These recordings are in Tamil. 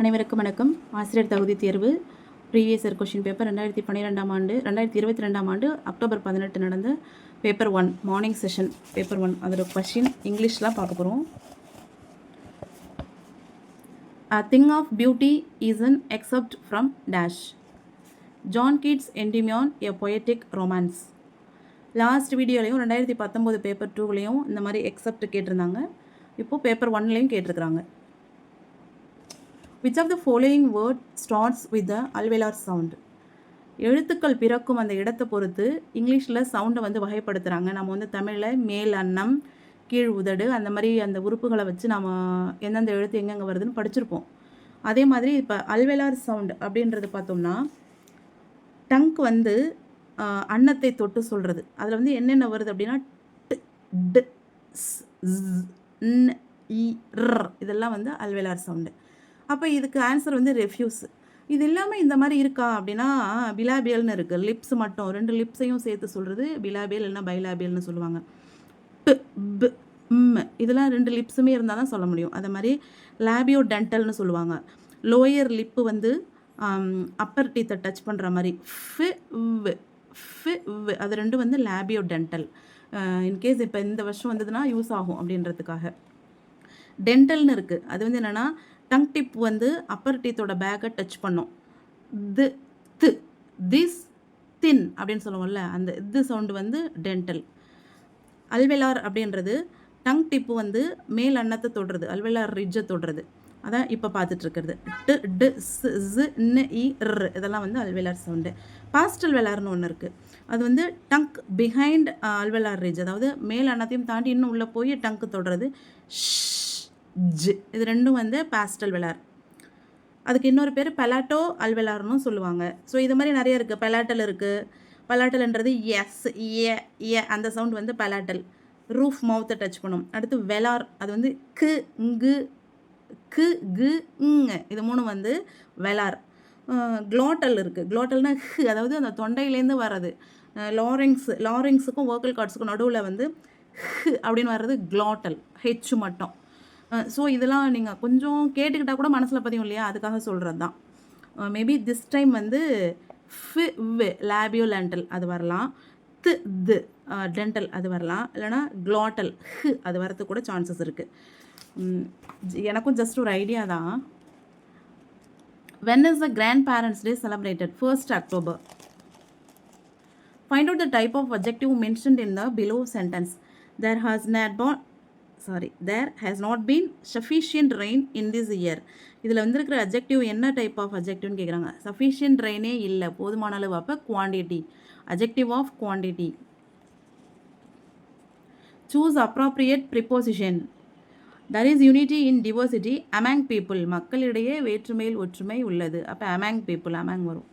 அனைவருக்கும் வணக்கம். ஆசிரியர் தகுதி தேர்வு ப்ரீவியஸ் இயர் கொஷின் பேப்பர் ரெண்டாயிரத்தி பன்னிரெண்டாம் ஆண்டு ரெண்டாயிரத்தி இருபத்தி ரெண்டாம் ஆண்டு அக்டோபர் பதினெட்டு நடந்த paper one morning session paper one அதோட கொஷின் இங்கிலீஷ்லாம் பார்க்க போகிறோம் a thing of beauty is an excerpt from dash John Keats Endymion a poetic romance last வீடியோலையும் ரெண்டாயிரத்தி பத்தொம்போது பேப்பர் டூவிலையும் இந்த மாதிரி எக்ஸப்ட் கேட்டிருந்தாங்க. இப்போது பேப்பர் ஒன்லேயும் கேட்டிருக்கிறாங்க. Which of the following word starts with the alveolar sound எழுத்துக்கள் பிறக்கும் அந்த இடத்தை பொறுத்து இங்கிலீஷில் சவுண்டை வந்து வகைப்படுத்துகிறாங்க நம்ம வந்து தமிழில் மேல் அன்னம் கீழ் உதடு அந்த மாதிரி அந்த உறுப்புகளை வச்சு நம்ம எந்தெந்த எழுத்து எங்கெங்கே வருதுன்னு படிச்சிருப்போம். அதே மாதிரி இப்போ அல்வெலார் சவுண்ட் அப்படின்றது பார்த்தோம்னா டங்க் வந்து அன்னத்தை தொட்டு சொல்கிறது அதில் வந்து என்னென்ன வருது அப்படின்னா ட் இதெல்லாம் வந்து அல்வெலார் சவுண்டு அப்போ இதுக்கு ஆன்சர் வந்து ரெஃப்யூஸ் இது இல்லாமல் இந்த மாதிரி இருக்கா? அப்படின்னா பிலாபியல்னு இருக்குது லிப்ஸ் மட்டும். ரெண்டு லிப்ஸையும் சேர்த்து சொல்கிறது பிலாபியல் இல்லைனா பைலாபியல்னு சொல்லுவாங்க. ம். இதெல்லாம் ரெண்டு லிப்ஸுமே இருந்தால் தான் சொல்ல முடியும். அதே மாதிரி லேபியோ டென்டல்னு சொல்லுவாங்க. லோயர் லிப்பு வந்து அப்பர் டீத்தை டச் பண்ணுற மாதிரி. ஃபி ஃபி வ். அது ரெண்டும் வந்து லேபியோ டென்டல் இன்கேஸ் இப்போ இந்த வருஷம் வந்ததுன்னா யூஸ் ஆகும் அப்படின்றதுக்காக. டென்டல்னு இருக்குது அது வந்து என்னென்னா டங் டிப் வந்து அப்பர் டீத்தோட பேக்கை டச் பண்ணும். தி து திஸ் தின் அப்படின்னு சொல்லுவோம்ல அந்த இது சவுண்டு வந்து டென்டல். அல்வெலார் அப்படின்றது டங் டிப்பு வந்து மேல் அன்னத்தை தொடுறது அல்வெலார் ரிட்ஜை தொடுறது. அதான் இப்போ பார்த்துட்டு இருக்கிறது டு டு ஸ் ந இ இதெல்லாம் வந்து அல்வெலார் சவுண்டு. பாஸ்ட் அல்வெலார்னு ஒன்று இருக்குது அது வந்து டங்க் பிஹைண்ட் அல்வெலார் ரிட்ஜ். அதாவது மேல் அன்னத்தையும் தாண்டி இன்னும் உள்ளே போய் டங்க் தொடுறது. ஷ் ஜ். இது ரெண்டும் வந்து பாஸ்டல் வெலார் அதுக்கு இன்னொரு பேர் பெலாட்டோ அல்வெலார்னு சொல்லுவாங்க. ஸோ இது மாதிரி நிறைய இருக்குது பெலாட்டல் இருக்குது பெலாட்டல்ன்றது S A e, A e, அந்த சவுண்ட் வந்து பெலாட்டல் ரூஃப் மவுத்தை டச் பண்ணும். அடுத்து வெலார் அது வந்து கு இங்கு கு கு ங்க இது மூணும் வந்து வெலார் க்ளோட்டல் இருக்குது க்ளோட்டல்னா ஹ் அதாவது அந்த தொண்டையிலேருந்து வர்றது. லாரிங்ஸ் லாரிங்ஸுக்கும் வோக்கல் கார்ட்ஸுக்கும் நடுவில் வந்து ஹ் அப்படின்னு வர்றது க்ளோட்டல் ஹெச் மட்டும். ஸோ இதெல்லாம் நீங்கள் கொஞ்சம் கேட்டுக்கிட்டால் கூட மனசில் பதியும் இல்லையா? அதுக்காக சொல்கிறது தான் மேபி திஸ் டைம் வந்து ஃபி வி லேபியோ லேண்டல் அது வரலாம். தி து டென்டல் அது வரலாம். இல்லைனா க்ளாட்டல் ஹ் அது வரதுக்கு கூட சான்சஸ் இருக்குது எனக்கும் ஜஸ்ட் ஒரு ஐடியா தான். When is the grand parents day celebrated first October find out the type of objective mentioned in the below sentence there has not been sorry there has not been sufficient rain in this year இதில் வந்திருக்கிற அப்ஜெக்டிவ் என்ன டைப் ஆஃப் அப்ஜெக்டிவ்னு கேட்குறாங்க சஃபிஷியன்ட் ரெயினே இல்லை. போதுமான அளவு அப்போ quantity objective of quantity choose appropriate preposition there is unity in diversity among people மக்களிடையே வேற்றுமையில் ஒற்றுமை உள்ளது. அப்போ அமேங் பீப்புள் அமேங் வரும்.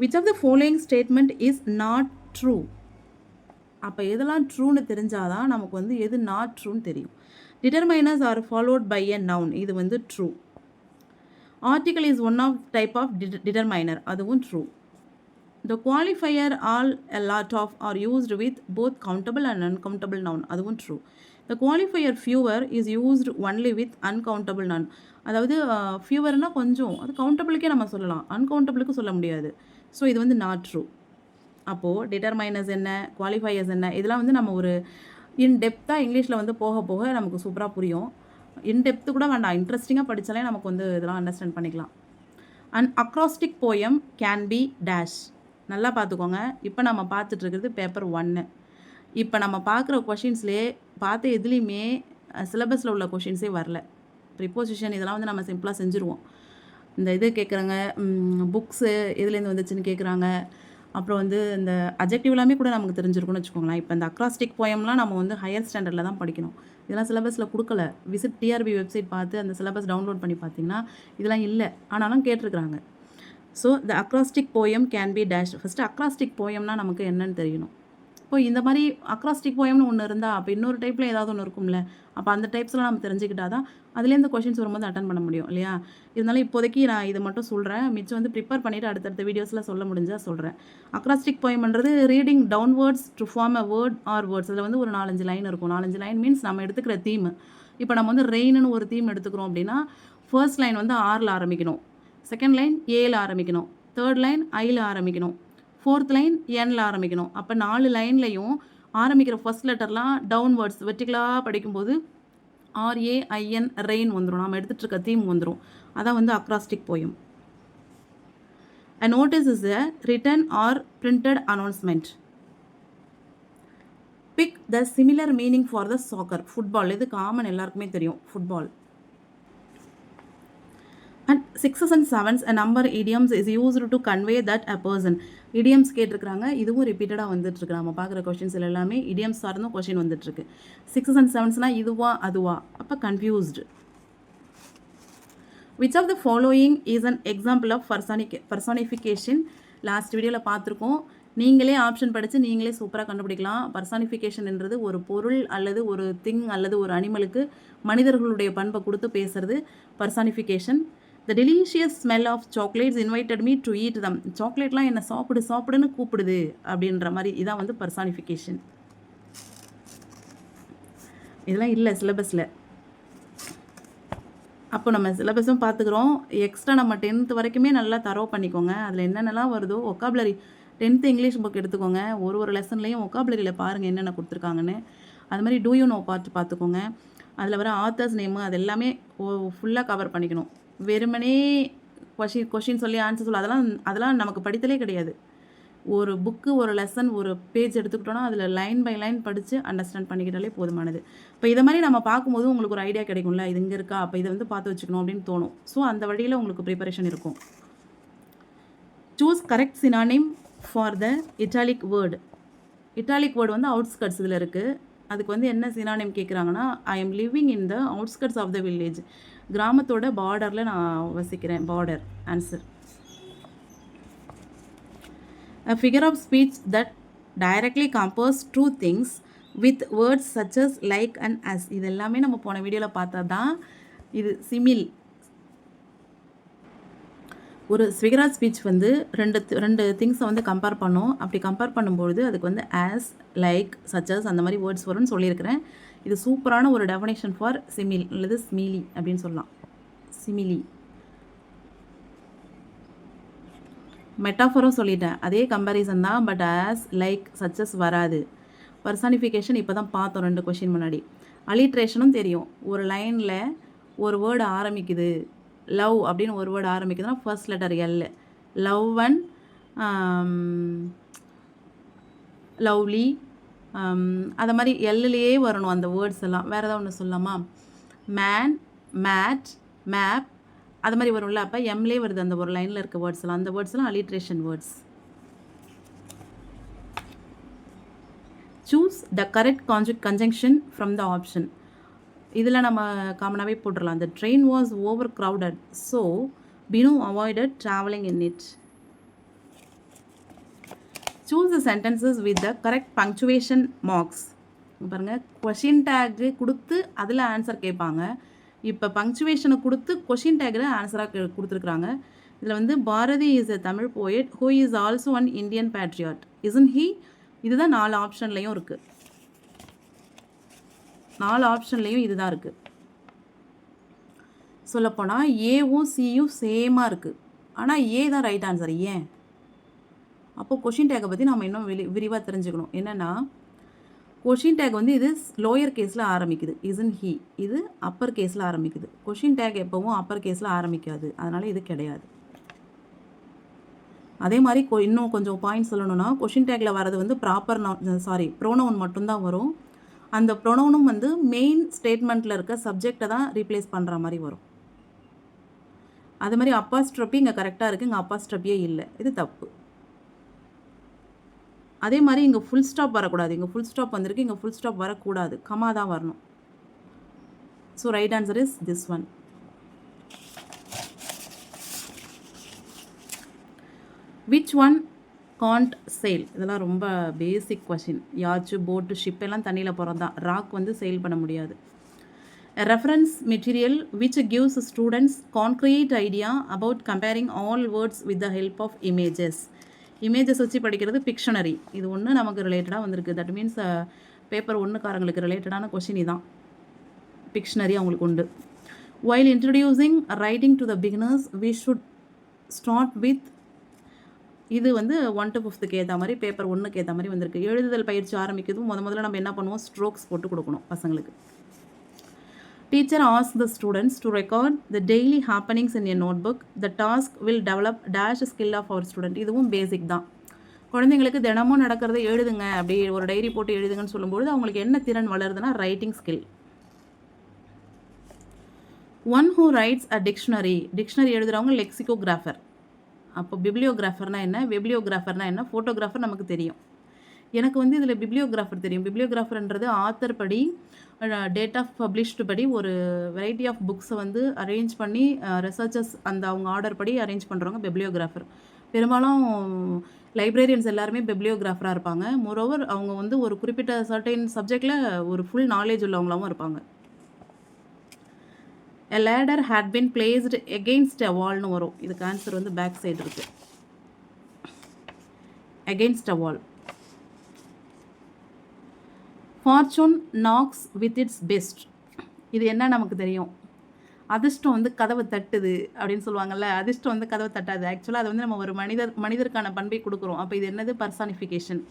Which of the following statement is not true அப்போ எதெல்லாம் ட்ரூன்னு தெரிஞ்சாதான் நமக்கு வந்து எது நாட் ட்ரூன்னு தெரியும். Determiners are followed by a noun இது வந்து true article is one of type of determiner அதுவும் true the qualifier all a lot of are used with both countable and uncountable noun அதுவும் true the qualifier fewer is used only with uncountable noun அதாவது ஃபியூவர்னால் கொஞ்சம். அது கவுண்டபிளுக்கே நம்ம சொல்லலாம். அன்கவுண்டபிளுக்கு சொல்ல முடியாது. ஸோ இது வந்து நாட் ட்ரூ அப்போது டிட்டர்மைனஸ் என்ன குவாலிஃபையர்ஸ் என்ன இதெல்லாம் வந்து நம்ம ஒரு இன்டெப்த்தாக இங்கிலீஷில் வந்து போக போக நமக்கு சூப்பராக புரியும். இன்டெப்த்து கூட வேண்டாம் இன்ட்ரெஸ்டிங்காக படித்தாலே நமக்கு வந்து இதெல்லாம் அண்டர்ஸ்டாண்ட் பண்ணிக்கலாம். And acrostic poem can be dash நல்லா பார்த்துக்கோங்க. இப்போ நம்ம பார்த்துட்ருக்கிறது பேப்பர் ஒன்று இப்போ நம்ம பார்க்குற கொஷின்ஸ்லேயே பார்த்த எதுலேயுமே சிலபஸில் உள்ள கொஷின்ஸே வரல. ப்ரிப்போசிஷன் இதெல்லாம் வந்து நம்ம சிம்பிளாக செஞ்சுருவோம். இந்த இது கேட்குறாங்க புக்ஸு எதுலேருந்து வந்துச்சுன்னு கேட்குறாங்க அப்புறம் வந்து இந்த அஜெக்டிவ் எல்லாமே கூட நமக்கு தெரிஞ்சிருக்கும்னு வச்சுக்கோங்களேன். இப்போ இந்த அக்ராஸ்டிக் போயம்லாம் நம்ம வந்து ஹையர் ஸ்டாண்டர்டில் தான் படிக்கணும். இதெல்லாம் சிலபஸில் கொடுக்கல. விசிட் டிஆர்பி வெப்சைட் பார்த்து அந்த சிலபஸ் டவுன்லோட் பண்ணி பார்த்தீங்கன்னா இதெல்லாம் இல்லை. ஆனாலும் கேட்டிருக்கிறாங்க. So the acrostic poem can be dash first acrostic போயம்னா நமக்கு என்னன்னு தெரியணும். இப்போ இந்த மாதிரி அக்ராஸ்டிக் போயம்னு ஒன்று இருந்தால் அப்போ இன்னொரு டைப்பில் ஏதாவது ஒன்று இருக்கும்ல. அப்போ அந்த டைப்ஸ்லாம் நம்ம தெரிஞ்சுக்கிட்டா தான் அதுலேருந்து கொஷின்ஸ் வரும்போது அட்டன் பண்ண முடியும் இல்லையா? இருந்தாலும் இப்போதைக்கு நான் இதை மட்டும் சொல்கிறேன் மிச்சம் வந்து ப்ரிப்பேர் பண்ணிவிட்டு அடுத்தடுத்த வீடியோஸில் சொல்ல முடிஞ்சால் சொல்கிறேன் acrostic போயம்ன்றது reading downwards to form a word or words அதில் வந்து ஒரு நாலஞ்சு லைன் இருக்கும். நாலஞ்சு லைன் மீன்ஸ் நம்ம எடுத்துக்கிற தீம் இப்போ நம்ம வந்து ரெயின்னு ஒரு தீம் எடுத்துக்கிறோம் அப்படின்னா ஃபர்ஸ்ட் லைன் வந்து ஆரில் ஆரம்பிக்கணும். செகண்ட் லைன் ஏல ஆரம்பிக்கணும். தேர்ட் லைன் ஐயில் ஆரம்பிக்கணும். ஃபோர்த் லைன் என்ல ஆரம்பிக்கணும். அப்போ நாலு லைன்லையும் ஆரம்பிக்கிற ஃபர்ஸ்ட் லெட்டர்லாம் டவுன்வேர்ட்ஸ் வெர்டிகலாக படிக்கும்போது ஆர்ஏஐஎன் ரெயின் வந்துடும் நம்ம எடுத்துகிட்டு இருக்க தீம் வந்துடும் அதான் வந்து acrostic poem a notice is a written or printed announcement pick the similar meaning for the soccer football இது காமன் எல்லாருக்குமே தெரியும். Football and sixes and sevens number idioms is used to convey that a person idioms idioms கேட்டிருக்கிறாங்க இதுவும் ரிப்பீட்டடாக வந்துட்டுருக்கு நம்ம பார்க்குற கொஷின்ஸ் எல்லாமே இடியம்ஸ் சார்ந்தும் கொஷின் வந்துட்டுருக்கு. சிக்ஸஸ் அண்ட் செவன்ஸ்னால் இதுவா அதுவா? அப்போ confused which of the following is an example of personic personification last வீடியோவில் பார்த்துருக்கோம். நீங்களே ஆப்ஷன் படித்து நீங்களே சூப்பராக கண்டுபிடிக்கலாம். பர்சானிஃபிகேஷன்ன்றது ஒரு பொருள் அல்லது ஒரு திங் அல்லது ஒரு அனிமலுக்கு மனிதர்களுடைய பண்பை கொடுத்து பேசுறது. Personification the delicious smell of chocolates invited me to eat them சாக்லேட்லாம் என்ன சாப்பிடு சாப்பிடுன்னு கூப்பிடுது அப்படின்ற மாதிரி இதான் வந்து பர்சானிஃபிகேஷன் இதெல்லாம் இல்லை சிலபஸில் அப்போ நம்ம சிலபஸும் பார்த்துக்குறோம். எக்ஸ்ட்ரா நம்ம டென்த்து வரைக்குமே நல்லா தரோ பண்ணிக்கோங்க. அதில் என்னென்னலாம் வருதோ ஒக்காபுலரி டென்த்து இங்கிலீஷ் புக் எடுத்துக்கோங்க. ஒரு ஒரு லெசன்லேயும் ஒக்காபுலரியில் பாருங்கள் என்னென்ன கொடுத்துருக்காங்கன்னு. அது மாதிரி டூ யூ நோ பார்த்து பார்த்துக்கோங்க. அதில் வர ஆத்தர்ஸ் நேமு அது எல்லாமே ஃபுல்லாக கவர் பண்ணிக்கணும். வெறுமனே கொஷின் கொஷின் சொல்லி ஆன்சர் சொல்லி. அதெல்லாம் அதெல்லாம் நமக்கு படித்தலே கிடையாது. ஒரு புக்கு ஒரு லெசன் ஒரு பேஜ் எடுத்துக்கிட்டோன்னா அதில் லைன் பை லைன் படித்து அண்டர்ஸ்டாண்ட் பண்ணிக்கிட்டாலே போதுமானது. இப்போ இதை மாதிரி நம்ம பார்க்கும்போது உங்களுக்கு ஒரு ஐடியா கிடைக்கும்ல இது இங்கே இருக்கா? அப்போ இதை வந்து பார்த்து வச்சுக்கணும் அப்படின்னு தோணும். ஸோ அந்த வழியில் உங்களுக்கு ப்ரிப்பரேஷன் இருக்கும். Choose correct synonym for the italic word italic word வந்து அவுட்ஸ்கட்ஸ் இதில் இருக்குது அதுக்கு வந்து என்ன சினானிம் கேட்குறாங்கன்னா I am living in the outskirts of the village கிராமத்தோட பார்டரில் நான் வசிக்கிறேன். Border answer a figure of speech that directly compose two things with words such as like and as இது எல்லாமே நம்ம போன வீடியோவில் பார்த்தா தான் இது சிமில் ஒரு ஃபிகர் ஆஃப் ஸ்பீச் வந்து ரெண்டு ரெண்டு திங்ஸை வந்து கம்பேர் பண்ணோம். அப்படி கம்பேர் பண்ணும்பொழுது அதுக்கு வந்து ஆஸ் லைக் சச்சஸ் அந்த மாதிரி வேர்ட்ஸ் வரும்னு சொல்லியிருக்கிறேன். இது சூப்பரான ஒரு டெஃபனேஷன் ஃபார் சிமில் அல்லது ஸ்மீலி அப்படின்னு சொல்லலாம். சிமிலி மெட்டாஃபரும் சொல்லிட்டேன். அதே கம்பேரிசன் தான் பட் ஆஸ் லைக் சச்சஸ் வராது. பர்சானிஃபிகேஷன் இப்போ தான் பார்த்தோம் ரெண்டு கொஷின் முன்னாடி. அலிட்ரேஷனும் தெரியும். ஒரு லைனில் ஒரு வேர்டு ஆரம்பிக்குது. லவ் அப்படின்னு ஒரு word ஆரம்பிக்குதுன்னா first letter L love and um, lovely அதை மாதிரி எல்லுலேயே வரணும் அந்த வேர்ட்ஸ் எல்லாம். வேறு ஏதாவது ஒன்று சொல்லலாமா? மேன் மேட் மேப் அது மாதிரி வரும்ல அப்போ எம்லே வருது அந்த ஒரு லைனில் இருக்க வேர்ட்ஸ் எல்லாம். அந்த வேர்ட்ஸ் எல்லாம் alliteration words choose the correct conject conjunction from the option இதில் நம்ம காமனாகவே போட்டுடலாம் அந்த train was over crowded so Binu avoided travelling in it choose the sentences with the correct punctuation marks பாருங்கள் கொஷின் டேக்கு கொடுத்து அதில் ஆன்சர் கேட்பாங்க. இப்போ பங்க்சுவேஷனை கொடுத்து கொஷின் டேக்கில் ஆன்சராக கொடுத்துருக்குறாங்க. இதில் வந்து Bharathi is a Tamil poet who is also one Indian patriot isn't he இதுதான் நாலு ஆப்ஷன்லேயும் இருக்குது நாலு ஆப்ஷன்லேயும் இதுதான் இருக்குது சொல்லப்போனால் ஏவும் சியும் சேமாக இருக்குது ஆனால் ஏ தான் ரைட் ஆன்சர் ஏன்? அப்போ கொஷின் டேக்கை பற்றி நம்ம இன்னும் விரி விரிவாக தெரிஞ்சுக்கணும். என்னென்னா கொஷின் டேக் வந்து இது லோயர் கேஸில் ஆரம்பிக்குது. இசன் ஹி இது அப்பர் கேஸில் ஆரம்பிக்குது. கொஷின் டேக் எப்போவும் அப்பர் கேஸில் ஆரம்பிக்காது. அதனால் இது கிடையாது. அதே மாதிரி கொ இன்னும் கொஞ்சம் பாயிண்ட் சொல்லணும்னா கொஷின் டேக்கில் வர்றது வந்து ப்ராப்பர் சாரி ப்ரோனவுன் மட்டும்தான் வரும். அந்த ப்ரொனவுனும் வந்து மெயின் ஸ்டேட்மெண்ட்டில் இருக்க சப்ஜெக்டை தான் ரீப்ளேஸ் பண்ணுற மாதிரி வரும். அது மாதிரி அப்பாஸ்ட்ரப்பி இங்கே கரெக்டாக இருக்குது இங்கே அப்பாஸ்ட்ரப்பியே இல்லை. இது தப்பு. அதே மாதிரி இங்கே ஃபுல் ஸ்டாப் வரக்கூடாது. இங்கே ஃபுல் ஸ்டாப் வந்திருக்கு இங்கே ஃபுல் ஸ்டாப் வரக்கூடாது. கமா தான் வரணும். So right answer is this one which one can't sail இதெல்லாம் ரொம்ப பேசிக் கொஷின் யாச்சு போட்டு ஷிப் எல்லாம் தண்ணியில் போகிறது தான் ராக் வந்து சேல் பண்ண முடியாது. Reference material which gives students concrete idea about comparing all words with the help of images images வச்சு படிக்கிறது பிக்ஷனரி இது ஒன்று நமக்கு ரிலேட்டடாக வந்திருக்கு. தட் மீன்ஸ் பேப்பர் ஒன்றுக்காரங்களுக்கு ரிலேட்டடான கொஷின் இதான். பிக்ஷனரி அவங்களுக்கு உண்டு. While introducing writing to the beginners we should start with இது வந்து ஒன் டு ஃபிஃப்த்துக்கு ஏற்ற மாதிரி பேப்பர் ஒன்றுக்கு ஏற்ற மாதிரி வந்திருக்கு. எழுதுதல் பயிற்சி ஆரம்பிக்கிறதும் முத முதல்ல நம்ம என்ன பண்ணுவோம்? ஸ்ட்ரோக்ஸ் போட்டு கொடுக்கணும் பசங்களுக்கு. Teacher asks the students to record the daily happenings in a notebook. The task will develop dash skill of our student. இதுவும் பேசிக் தான். குழந்தைங்களுக்கு தினமும் நடக்கிறத எழுதுங்க. அப்படி ஒரு டைரி போட்டு எழுதுங்கன்னு சொல்லும்போது அவங்களுக்கு என்ன திறன் வளருதுன்னா writing skill one who writes a dictionary dictionary எழுதுகிறவங்க lexicographer அப்போ பிப்ளியோகிராஃபர்னால் என்ன? பிப்ளியோகிராஃபர்னால் என்ன? ஃபோட்டோகிராஃபர் நமக்கு தெரியும். எனக்கு வந்து இதில் பிப்ளியோகிராஃபர் தெரியும். பிப்ளியோகிராஃபர்ன்றது ஆத்தர் படி டேட் ஆஃப் பப்ளிஷ்டு படி ஒரு வெரைட்டி ஆஃப் புக்ஸை வந்து அரேஞ்ச் பண்ணி ரிசர்ச்சர்ஸ் அந்த அவங்க ஆர்டர் படி அரேஞ்ச் பண்ணுறவங்க பிப்ளியோகிராஃபர் பெரும்பாலும் லைப்ரரியன்ஸ் எல்லாருமே பிப்ளியோகிராஃபராக இருப்பாங்க. மோரோவர் அவங்க வந்து ஒரு குறிப்பிட்ட சர்டைன் சப்ஜெக்டில் ஒரு ஃபுல் நாலேஜ் உள்ளவங்களாகவும் இருப்பாங்க. A ladder had been placed against a வால்னு வரும். இதுக்கு ஆன்சர் வந்து பேக் சைடு இருக்குது against a wall fortune knocks with its best. இது என்ன நமக்கு தெரியும்? அதிர்ஷ்டம் வந்து கதவை தட்டுது அப்படின்னு சொல்லுவாங்கல்ல அதிர்ஷ்டம் வந்து கதவை தட்டாது. ஆக்சுவலாக அது வந்து நம்ம ஒரு மனிதர் மனிதருக்கான பண்பை கொடுக்குறோம். அப்போ இது என்னது? Personification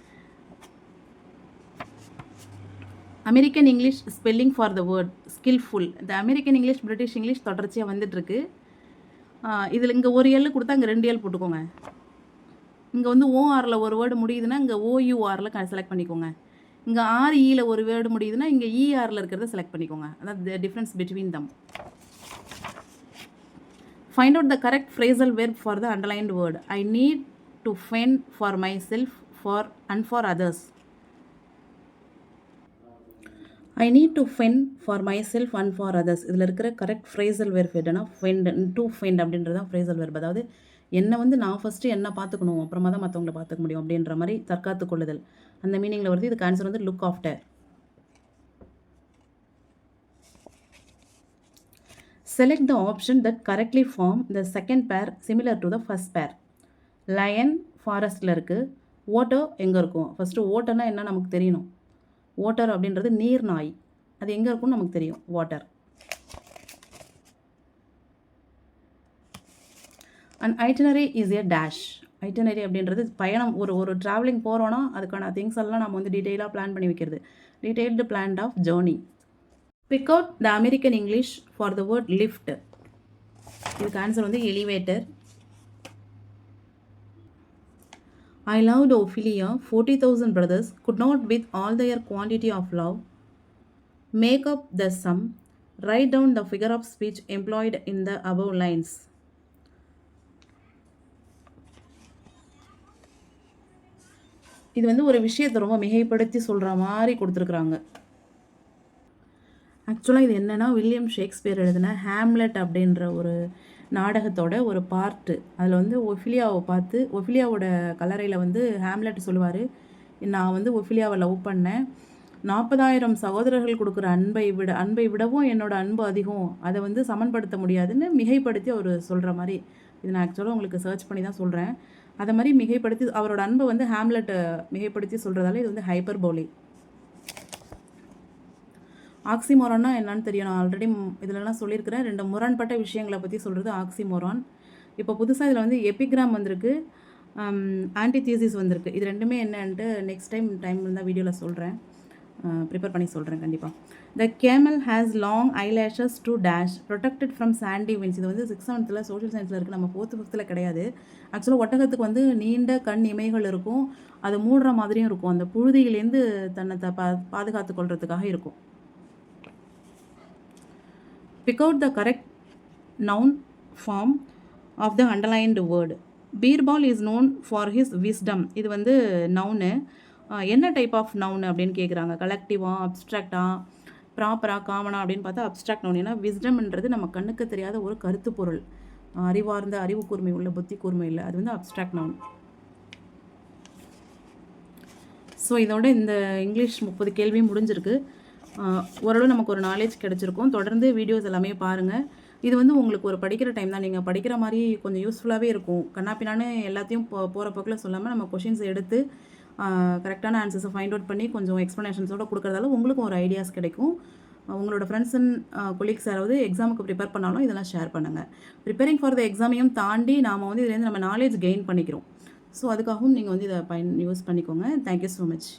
American English spelling for the word skilful இந்த அமெரிக்கன் இங்கிலீஷ் பிரிட்டிஷ் இங்கிலீஷ் தொடர்ச்சியாக வந்துட்டுருக்கு. இதில் இங்கே ஒரு எல் கொடுத்தா அங்கே ரெண்டு எல் போட்டுக்கோங்க. இங்கே வந்து ஓஆரில் ஒரு வேர்டு முடியுதுன்னா இங்கே ஓயூஆரில் செலக்ட் பண்ணிக்கோங்க. இங்கே ஆர்இயில் ஒரு வேர்டு முடியுதுன்னா இங்கே இஆரில் இருக்கிறத செலக்ட் பண்ணிக்கோங்க. அதான் the difference between them find out the correct phrasal verb for the underlined word I need to fend for myself for and for others I need to fend for myself and for others இதில் இருக்கிற கரெக்ட் ஃப்ரேசல் வெர்ப் என்னன்னா ஃபெண்ட் டு ஃபெண்ட் அப்படின்றது தான் ஃப்ரேசல் வெர்ப் அதாவது என்னை வந்து நான் ஃபஸ்ட்டு என்ன பார்த்துக்கணும் அப்புறமா தான் மற்றவங்கள பார்த்துக்க முடியும் அப்படின்ற மாதிரி தற்காத்து கொள்ளுதல். அந்த மீனிங்கில் வருது இதுக்கு ஆன்சர் வந்து look after select the option that correctly form the second pair similar to the first pair lion ஃபாரஸ்ட்டில் இருக்குது ஓட்டோ எங்கே இருக்கும்? ஃபஸ்ட்டு ஓட்டர்னால் என்ன நமக்கு தெரியணும்? ஓட்டர் அப்படின்றது நீர் நாய். அது எங்கே இருக்கும்னு நமக்கு தெரியும்? Water and itinerary is a dash itinerary அப்படின்றது பயணம் ஒரு ஒரு ட்ராவலிங் போகிறோன்னா அதுக்கான திங்ஸ் எல்லாம் நம்ம வந்து டீட்டெயிலாக பிளான் பண்ணி வைக்கிறது. Detailed plan of journey pick out the American English for the word lift இதுக்கு ஆன்சர் வந்து elevator I loved Ophelia, 40,000 brothers could not with all their quantity of love make up the sum. Write down the figure of speech employed in the above lines. இது வந்து ஒரு விஷயத்தை ரொம்ப மிகைப்படுத்தி சொல்கிற மாதிரி கொடுத்துருக்குறாங்க. ஆக்சுவலாக இது என்னென்னா வில்லியம் ஷேக்ஸ்பியர் எழுதின ஹேம்லெட் அப்படின்ற ஒரு நாடகத்தோட ஒரு பார்ட்டு அதில் வந்து ஒஃபிலியாவை பார்த்து ஒஃபிலியாவோட கலரையில் வந்து ஹேம்லெட் சொல்லுவார் நான் வந்து ஒஃபிலியாவை லவ் பண்ணேன். நாற்பதாயிரம் சகோதரர்கள் கொடுக்குற அன்பை விட அன்பை விடவும் என்னோட அன்பு அதிகம். அதை வந்து சமன்படுத்த முடியாதுன்னு மிகைப்படுத்தி அவர் சொல்கிற மாதிரி. இது நான் ஆக்சுவலாக உங்களுக்கு சர்ச் பண்ணி தான் சொல்கிறேன் அதை மாதிரி மிகைப்படுத்தி அவரோட அன்பை வந்து ஹேம்லெட்டை மிகைப்படுத்தி சொல்கிறதால இது வந்து ஹைப்பர் போலி ஆக்சிமோரான்னா என்னன்னு தெரியும். நான் ஆல்ரெடி இதிலலாம் சொல்லியிருக்கிறேன். ரெண்டு முரண்பட்ட விஷயங்களை பற்றி சொல்கிறது ஆக்சிமோரான் இப்போ புதுசாக இதில் வந்து எபிகிராம் வந்திருக்கு. ஆன்டி தியசிஸ் வந்திருக்கு. இது ரெண்டுமே என்னன்ட்டு நெக்ஸ்ட் டைம் டைம் இருந்தால் வீடியோவில் சொல்கிறேன் ப்ரிப்பேர் பண்ணி சொல்கிறேன் கண்டிப்பாக the camel has long eyelashes to dash protected from sandy winds இது வந்து சிக்ஸ் செவன்த்தில் சோஷியல் சயின்ஸில் இருக்குது நம்ம ஃபோர்த்து ஃபிஃப்த்தில் கிடையாது. ஆக்சுவலாக ஒட்டகத்துக்கு வந்து நீண்ட கண் இமைகள் இருக்கும். அதை மூடுற மாதிரியும் இருக்கும். அந்த புழுதியிலேருந்து தன்னை த பா பாதுகாத்து கொள்றதுக்காக இருக்கும். Pick out the correct noun form of the underlined word Birbal is known for his wisdom இது வந்து நவுனு என்ன டைப் ஆஃப் நவுன் அப்படின்னு கேட்குறாங்க கலெக்டிவா அப்ட்ராக்டாக ப்ராப்பராக காமனா அப்படின்னு பார்த்தா அப்ட்ராக்ட் நவுன் ஏன்னா விஸ்டம்ன்றது நம்ம கண்ணுக்கு தெரியாத ஒரு கருத்து பொருள். அறிவார்ந்த அறிவு கூர்மை உள்ள புத்தி கூர்மை இல்லை அது வந்து அப்ட்ராக்ட் நவுன் ஸோ இதோட இந்த இங்கிலீஷ் முப்பது கேள்வியும் முடிஞ்சிருக்கு. ஓரளவு நமக்கு ஒரு நாலேஜ் கிடச்சிருக்கும். தொடர்ந்து வீடியோஸ் எல்லாமே பாருங்கள் இது வந்து உங்களுக்கு ஒரு படிக்கிற டைம் தான். நீங்கள் படிக்கிற மாதிரி கொஞ்சம் யூஸ்ஃபுல்லாகவே இருக்கும். கண்ணாப்பினான்னு எல்லாத்தையும் போ போகிற போக்கில் சொல்லாமல் நம்ம கொஷின்ஸ் எடுத்து கரெக்டான ஆன்சர்ஸை ஃபைண்ட் அவுட் பண்ணி கொஞ்சம் எக்ஸ்ப்ளனேஷன்ஸோடு கொடுக்குறதால உங்களுக்கும் ஒரு ஐடியாஸ் கிடைக்கும். உங்களோட ஃப்ரெண்ட்ஸ் அண்ட் கொலீக்ஸ் யாராவது எக்ஸாமுக்கு ப்ரிப்பேர் பண்ணாலும் இதெல்லாம் ஷேர் பண்ணுங்கள் ப்ரிப்பேரிங் ஃபார் த எக்ஸாமையும் தாண்டி நாம் வந்து இதுலேருந்து நம்ம நாலேஜ் கெயின் பண்ணிக்கிறோம். ஸோ அதுக்காகவும் நீங்கள் வந்து இதை பயன் யூஸ் பண்ணிக்கோங்க. Thank you so much